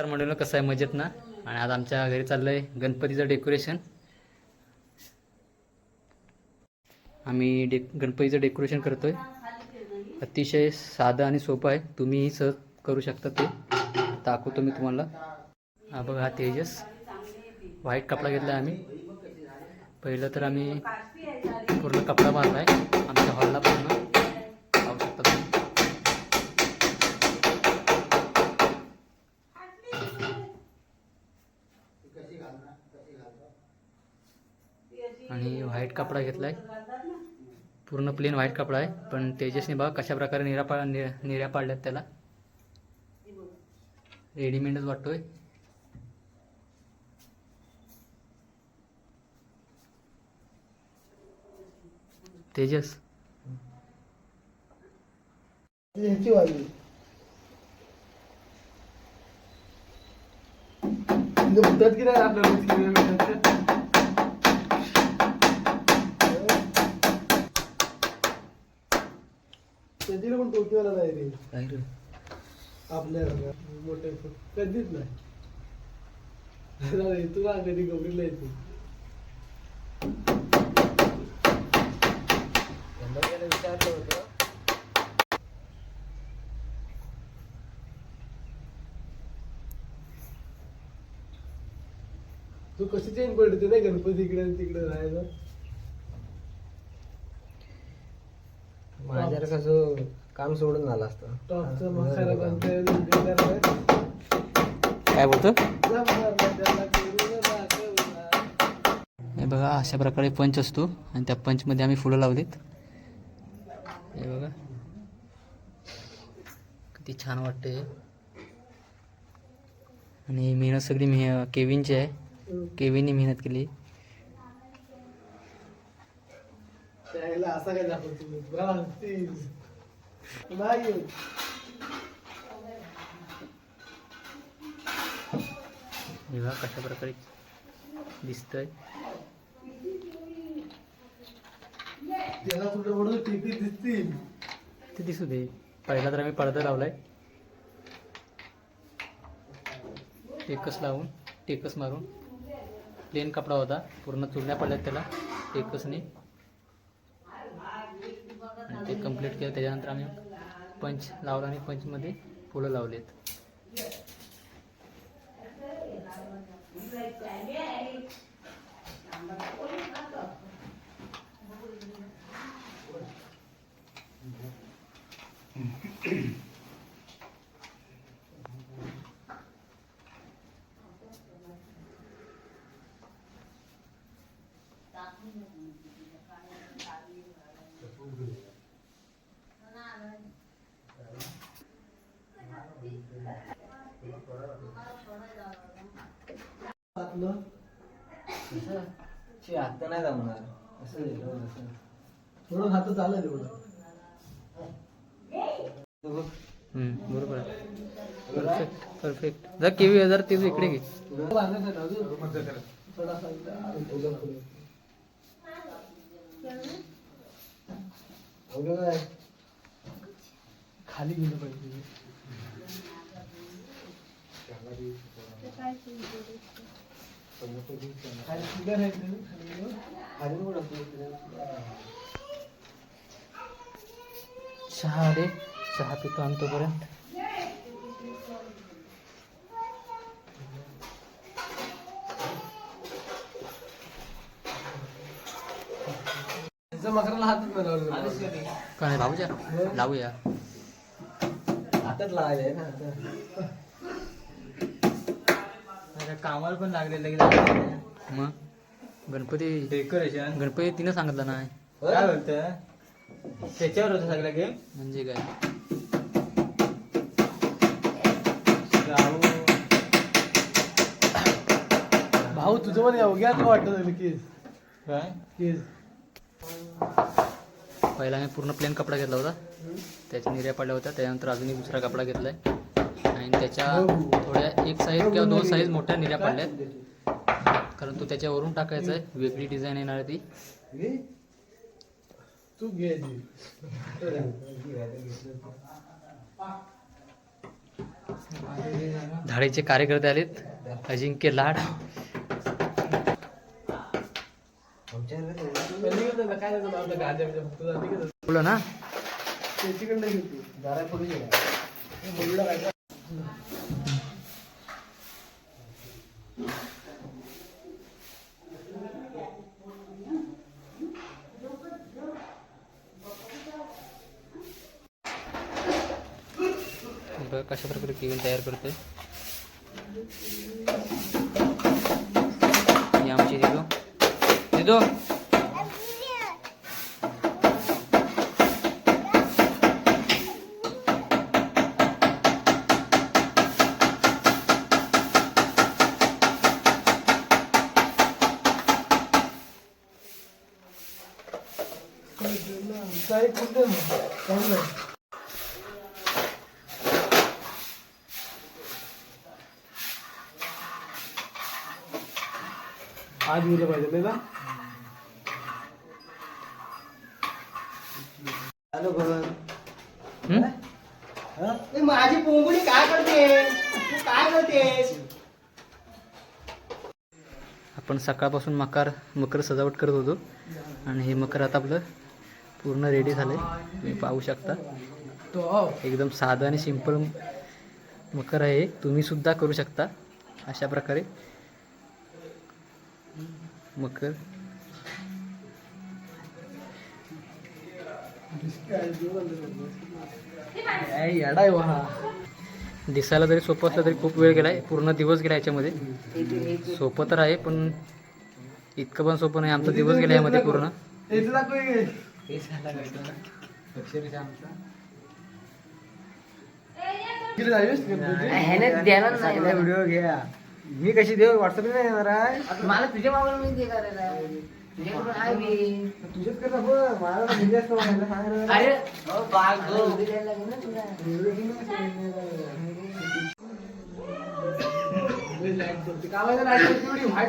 तर म्हणून कसं आहे? मजेत ना? आणि आज आमच्या घरी चाललंय गणपतीचं डेकोरेशन आम्ही डे गणपतीचं डेकोरेशन करतोय. अतिशय साधं आणि सोपं आहे. तुम्हीही सहज करू शकता ते. दाखवतो मी तुम्हाला. हा बघा हा तेजस. व्हाईट कपडा घेतला आम्ही. पहिलं तर आम्ही पूर्ण कपडा बांधला आहे आमच्या हॉलला पूर्ण पाहू शकता तुम्ही आणि व्हाईट कपडा घेतला आहे पूर्ण प्लेन व्हाईट कपडा आहे. पण तेजसने बघा कशा प्रकारे निरा पा निऱ्या पाडल्यात त्याला? रेडीमेडच वाटतोय. तेजस. की नाही आपल्याला हिरव्या मिठाचं? त्याची पण टोपीवाला नाही रे. काय रे. आपल्या मोठे कधीच नाही. नाही, तुला कधी गौरीला येते विचारलं होतं. तू कशी चेंज पडते ना गणपती इकडे तिकडे राहायला? माझ्यावर कसं काम सोडून झालं असतं. काय बोलतो. हे बघा अशा प्रकारे पंच असतो आणि त्या पंचमध्ये आम्ही फुलं लावलीत. हे बघा. किती छान वाटते आणि ही मेहनत सगळी मेह केविनची आहे. केविनने मेहनत केली. त्याला असा काय दाखवतो भ्रांतीस. नाही. हे बघा कशा प्रकारे दिसतंय? त्याला कुठं कुठं टिपी दिसतील? ते दिसू दे. पहिला तर आम्ही पडदा लावलाय. टेकस लावून टेकस मारून. प्लेन कपडा होता. पूर्ण चुरण्या पडल्यात त्याला. टेकसने ते कंप्लीट केलं. त्याच्यानंतर आम्ही पंच लावला आणि पंचमध्ये फुलं लावलेत. आता नाही जमणार असं दिलं, असं. थोडं हात चाललं एवढं हम्म, बरोबर आहे परफेक्ट परफेक्ट जर केवी हजार ते इकडे घे खाली गेलं पाहिजे खाली figure आहेत ना, खाली गेलं. खाली पण असं. चहा दे चहा पितो आम्ही तोपर्यंत त्याच्या मकराला हातच नाही लावलेला. का नाही लावूया लावूया हातात लावायचं ना आता. कामाला पण लागले मग? गणपती डेकोरेशन गणपती तिनं सांगितलं नाही. काय बोलतं त्याच्यावर होतं सगळं गेम म्हणजे काय? भाऊ. तुझं पण अवघ्यात वाटत केस काय? केस पहिला मी पूर्ण प्लेन कपडा घेतला होता. त्याच्या निर्या पडल्या होत्या. त्याच्यानंतर अजून एक दुसरा कपडा घेतलाय. आणि त्याच्या थोड्या एक साईज किंवा दोन साईज मोठ्या निर्या पडल्यात. कारण तो त्याच्यावरून टाकायचा आहे. वेगळी डिझाईन येणार आहे ती. धाडेचे कार्यकर्ते आलेत. अजिंक्य लाड. बोला ना कशा प्रकारे केविन तयार करतोय. आमची दिदो. दिदो कोणतं. आज गेलं पाहिजे नाही ना हॅलो? हा? माझी पोंगुडी काय करते तू काय करतेस आपण सकाळपासून मकार मकर सजावट करत होतो आणि हे मकर आता आपलं पूर्ण रेडी झालंय. तुम्ही पाहू शकता. एकदम साधं आणि सिंपल मकर आहे. तुम्ही सुद्धा करू शकता. अशा प्रकारे. मकर. दिसायला जरी सोपं असलं तरी खूप वेळ गेलाय. पूर्ण दिवस गेला याच्यामध्ये. सोपं तर आहे पण इतकं पण सोपं नाही. आमचा दिवस गेला यामध्ये पूर्ण. ना अक्षरशः आमचा? व्हिडिओ घ्या. मी कशी देऊ? व्हॉट्सअपला नाही येणार आहे? मला तुझ्या मागून मी ते करायला तुझ्याकडून आहे मी. तुझ्याच करता बघ. मला तर अरे हो बाग हो द्यायला लागेल ना तुला. लई लाइट पडते. कामाच्या लाइट पडते एवढी व्हाईट